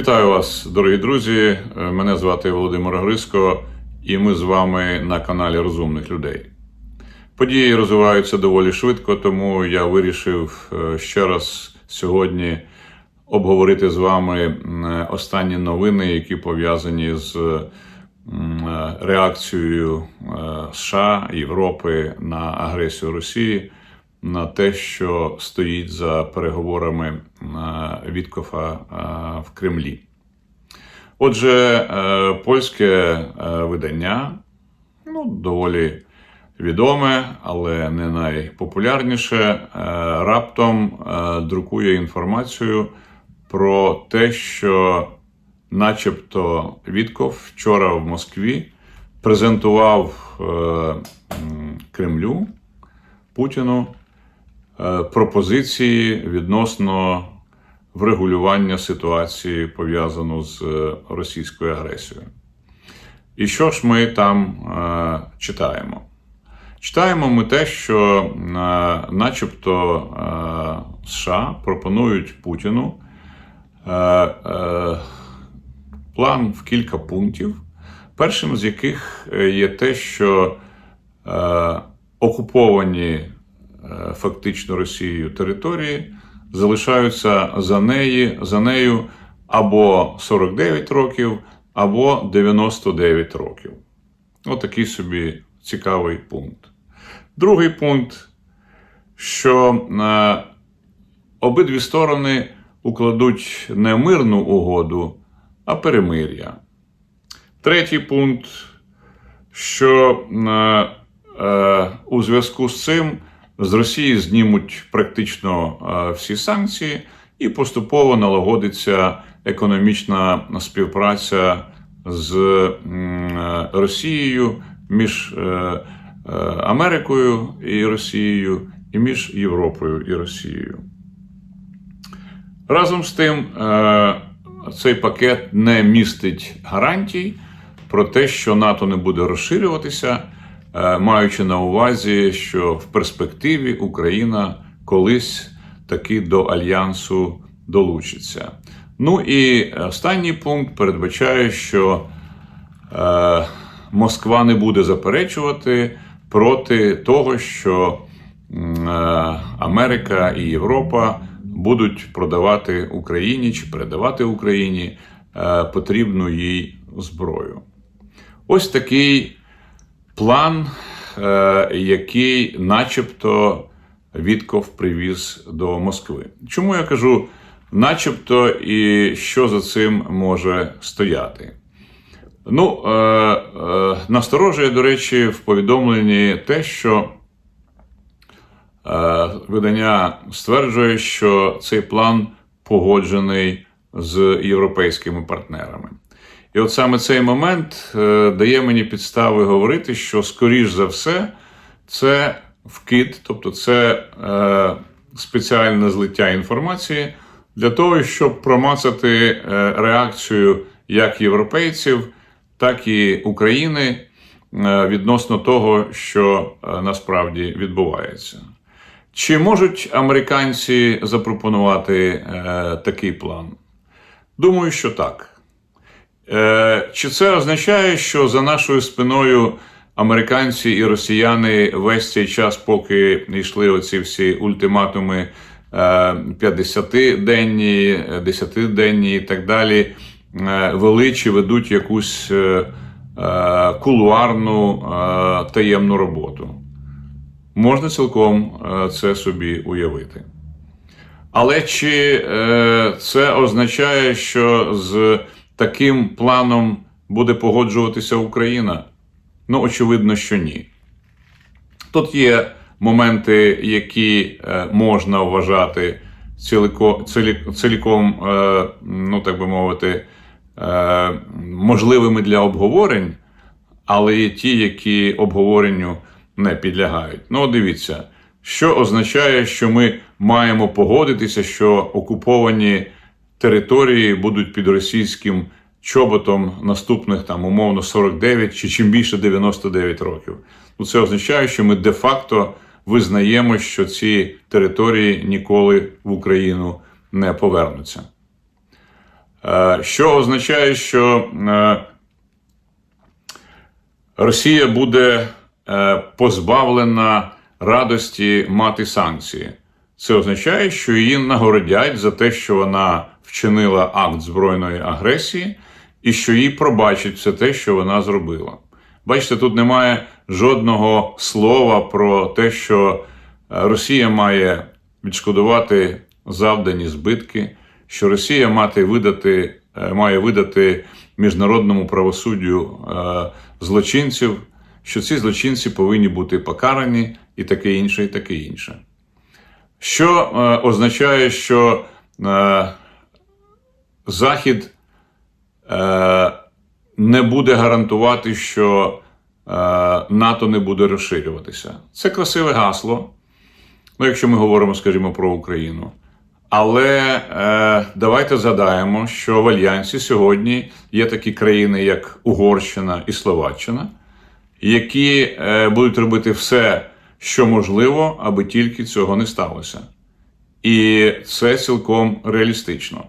Вітаю вас, дорогі друзі. Е, Мене звати Володимир Гриско, і ми з вами на каналі Розумних людей. Події розвиваються доволі швидко, тому я вирішив е, ще раз сьогодні обговорити з вами останні новини, які пов'язані з е, реакцією США Європи на агресію Росії, на те, що стоїть за переговорами е, Віткофа е, в Кремлі. Отже, е, польське видання, ну, доволі відоме, але не найпопулярніше, раптом друкує інформацію про те, що, начебто, Вітков вчора в Москві презентував Кремлю Путіну пропозиції відносно врегулювання ситуації, пов'язану з е, російською агресією. І що ж ми там е, читаємо? Читаємо ми те, що, е, начебто, е, США пропонують Путіну е, е, план в кілька пунктів, першим з яких е, є те, що е, окуповані е, фактично Росією території залишаються за неї, за нею або 49 років, або 99 років. Отакий собі цікавий пункт. Другий пункт, що е, обидві сторони укладуть не мирну угоду, а перемир'я. Третій пункт, що е, е, у зв'язку з цим з Росії знімуть практично е, всі санкції і поступово налагодиться економічна співпраця з е, Росією між е, Америкою і Росією, і між Європою і Росією. Разом з тим, цей пакет не містить гарантій про те, що НАТО не буде розширюватися, маючи на увазі, що в перспективі Україна колись таки до альянсу долучиться. Ну і останній пункт передбачає, що е, Москва не буде заперечувати проти того, що е, Америка і Європа будуть продавати Україні чи передавати Україні е, потрібну їй зброю. Ось такий план, е, який, начебто, Вітков привіз до Москви. Чому я кажу начебто і що за цим може стояти? Ну, е, е, насторожує, до речі, в повідомленні те, що е, видання стверджує, що цей план погоджений з європейськими партнерами. І от саме цей момент е, дає мені підстави говорити, що, скоріш за все, це вкид, тобто це е, спеціальне злиття інформації для того, щоб промацати е, реакцію як європейців, так і України е, відносно того, що насправді відбувається. Чи можуть американці запропонувати е, такий план? Думаю, що так. Е, Чи це означає, що за нашою спиною американці і росіяни весь цей час, поки йшли оці всі ультиматуми 50-денні, 10-денні і так далі, е, вели чи ведуть якусь е, е, кулуарну е, таємну роботу? Можна цілком е, це собі уявити. Але чи е, це означає, що з таким планом буде погоджуватися Україна? Ну, очевидно, що ні. Тут є моменти, які е, можна вважати ціліко, цілі, ціліком, е, ну так би мовити, е, можливими для обговорень, але є ті, які обговоренню не підлягають. Ну, дивіться, що означає, що ми маємо погодитися, що окуповані території будуть під російським чоботом наступних там умовно 49 чи чим більше 99 років. Ну, це означає, що ми де-факто визнаємо, що ці території ніколи в Україну не повернуться. Е, Що означає, що е, Росія буде е, позбавлена радості мати санкції. Це означає, що її нагородять за те, що вона вчинила акт збройної агресії, і що їй пробачать все те, що вона зробила. Бачите, тут немає жодного слова про те, що е, Росія має відшкодувати завдані збитки, що Росія має видати, е, має видати міжнародному правосуддю е, злочинців, що ці злочинці повинні бути покарані, і таке інше, і таке інше. Що означає, що Захід е, не буде гарантувати, що е, НАТО не буде розширюватися. Це красиве гасло, ну, якщо ми говоримо, скажімо, про Україну. Але е, давайте згадаємо, що в Альянсі сьогодні є такі країни, як Угорщина і Словаччина, які е, будуть робити все, що можливо, аби тільки цього не сталося. І це цілком реалістично.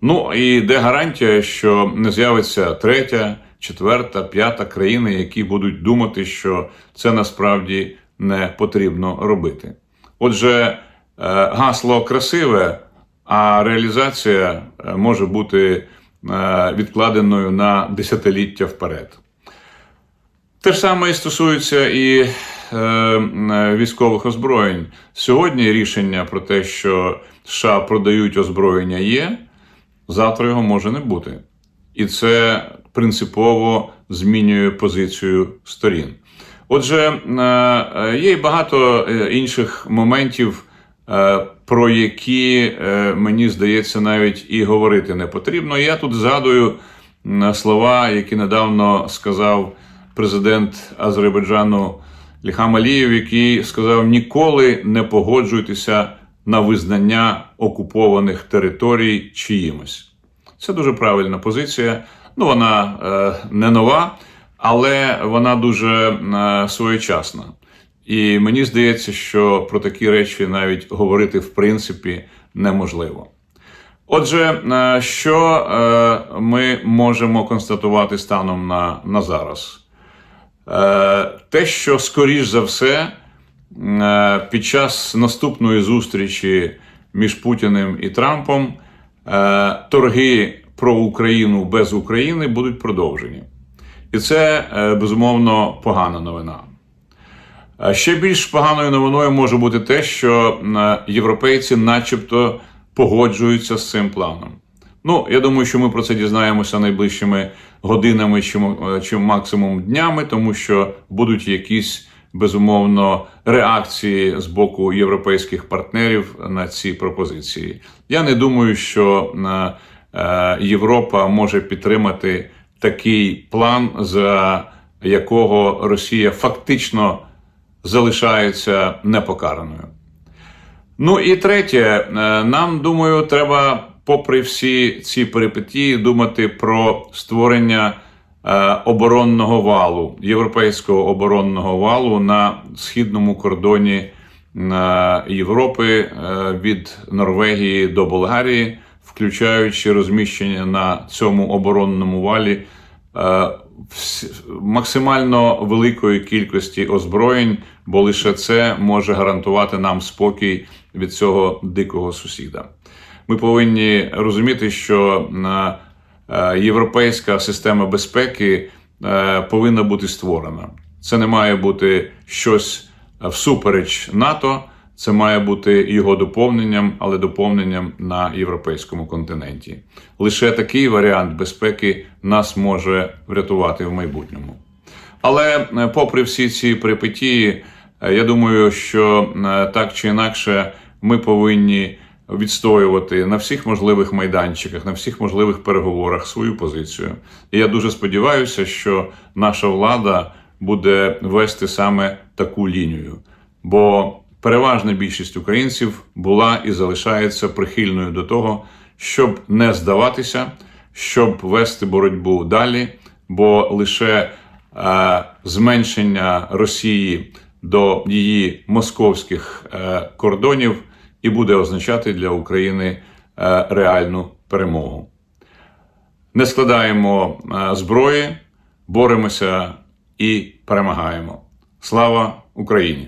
Ну і де гарантія, що не з'явиться третя, четверта, п'ята країни, які будуть думати, що це насправді не потрібно робити. Отже, е, гасло красиве, а реалізація е, може бути е, відкладеною на десятиліття вперед. Те ж саме і стосується і військових озброєнь. Сьогодні рішення про те, що США продають озброєння, є, завтра його може не бути. І це принципово змінює позицію сторін. Отже, е, е, є й багато е, інших моментів, про які мені здається навіть і говорити не потрібно. Я тут згадую слова, які недавно сказав президент Азербайджану Ліхам Алієв, який сказав: ніколи не погоджуйтеся на визнання окупованих територій чиїмось. Це дуже правильна позиція. Ну, вона е, не нова, але вона дуже е, своєчасна. І мені здається, що про такі речі навіть говорити в принципі неможливо. Отже, е, що е, ми можемо констатувати станом на, на зараз? Е, Те, що скоріш за все, під час наступної зустрічі між Путіним і Трампом е, торги про Україну без України будуть продовжені. І це, е, безумовно, погана новина. Ще більш поганою новиною може бути те, що е, європейці, начебто, погоджуються з цим планом. Ну, я думаю, що ми про це дізнаємося найближчими годинами чи максимум днями, тому що будуть якісь безумовно реакції з боку європейських партнерів на ці пропозиції. Я не думаю, що е, Європа може підтримати такий план, за якого Росія фактично залишається непокараною. Ну і третє, е, нам думаю, треба, попри всі ці перипетії, думати про створення оборонного валу, європейського оборонного валу на східному кордоні е, Європи е, від Норвегії до Болгарії, включаючи розміщення на цьому оборонному валі е, максимально великої кількості озброєнь, бо лише це може гарантувати нам спокій від цього дикого сусіда. Ми повинні розуміти, що е, е, європейська система безпеки е, повинна бути створена. Це не має бути щось всупереч НАТО. Це має бути його доповненням, але доповненням на європейському континенті. Лише такий варіант безпеки нас може врятувати в майбутньому. Але е, попри всі ці перипетії, е, я думаю, що е, так чи інакше ми повинні відстоювати на всіх можливих майданчиках, на всіх можливих переговорах свою позицію. І я дуже сподіваюся, що наша влада буде вести саме таку лінію. Бо переважна більшість українців була і залишається прихильною до того, щоб не здаватися, щоб вести боротьбу далі, бо лише е, зменшення Росії до її московських е, кордонів і буде означати для України е, реальну перемогу. не складаємо е, зброї, боремося і перемагаємо. Слава Україні!